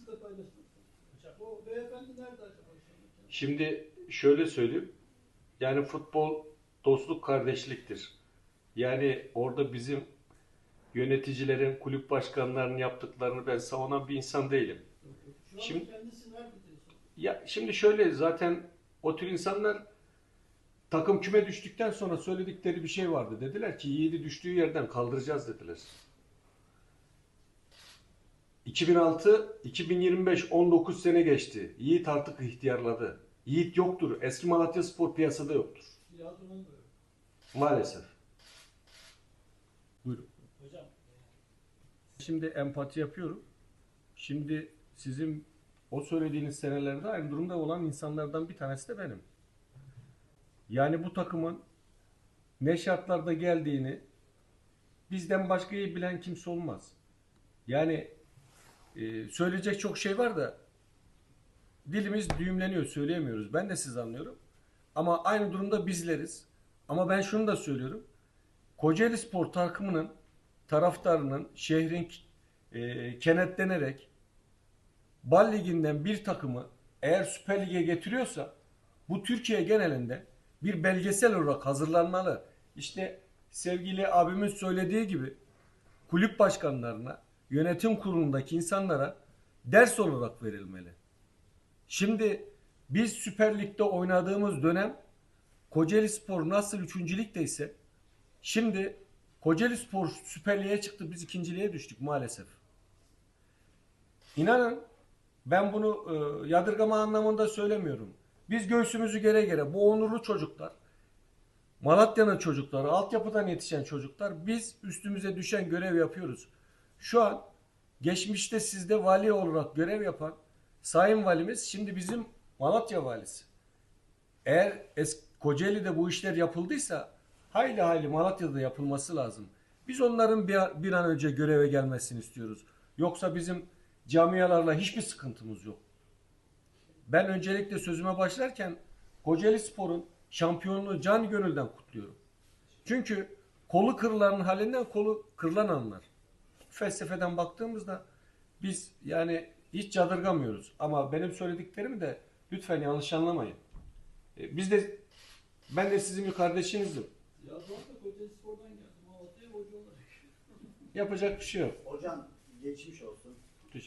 siz de paylaşın. O beyefendi nerede acaba? Şimdi şöyle söyleyeyim. Yani futbol dostluk kardeşliktir. Yani orada bizim yöneticilerin, kulüp başkanlarının yaptıklarını ben savunan bir insan değilim. Şu Şimdi- kendisi nerede diyorsun? Ya şimdi şöyle zaten o tür insanlar takım küme düştükten sonra söyledikleri bir şey vardı. Dediler ki Yiğit'i düştüğü yerden kaldıracağız dediler. 2006, 2025, 19 sene geçti. Yiğit artık ihtiyarladı. Yiğit yoktur. Eski Malatya Spor piyasada yoktur. Maalesef. Buyurun. Hocam Şimdi empati yapıyorum. Şimdi sizin o söylediğiniz senelerde aynı durumda olan insanlardan bir tanesi de benim. Yani bu takımın ne şartlarda geldiğini bizden başka bilen kimse olmaz. Yani e, söyleyecek çok şey var da dilimiz düğümleniyor, söyleyemiyoruz. Ben de siz anlıyorum. Ama aynı durumda bizleriz. Ama ben şunu da söylüyorum. Kocaeli Spor takımının taraftarının şehrin e, kenetlenerek Bal Ligi'nden bir takımı eğer Süper Lig'e getiriyorsa bu Türkiye genelinde bir belgesel olarak hazırlanmalı. İşte sevgili abimiz söylediği gibi kulüp başkanlarına, yönetim kurulundaki insanlara ders olarak verilmeli. Şimdi biz Süper Lig'de oynadığımız dönem Kocaeli Spor nasıl 3. ligdeyse şimdi Kocaeli Spor Süper Lig'e çıktı biz ikinciliğe düştük maalesef. İnanın ben bunu e, yadırgama anlamında söylemiyorum. Biz göğsümüzü gere gere bu onurlu çocuklar, Malatya'nın çocukları, altyapıdan yetişen çocuklar biz üstümüze düşen görev yapıyoruz. Şu an geçmişte sizde vali olarak görev yapan Sayın Valimiz şimdi bizim Malatya valisi. Eğer es Kocaeli'de bu işler yapıldıysa hayli hayli Malatya'da yapılması lazım. Biz onların bir, bir an önce göreve gelmesini istiyoruz. Yoksa bizim camialarla hiçbir sıkıntımız yok. Ben öncelikle sözüme başlarken Kocaeli Spor'un şampiyonluğu can gönülden kutluyorum. Çünkü kolu kırılanın halinden kolu kırılan anlar. Felsefeden baktığımızda biz yani hiç yadırgamıyoruz. Ama benim söylediklerimi de lütfen yanlış anlamayın. E, Biz de ben de sizin bir kardeşinizim. ya arada Kocaeli Spor'dan geldim. Malatya'ya hoca olarak. Yapacak bir şey yok. Hocam geçmiş olsun.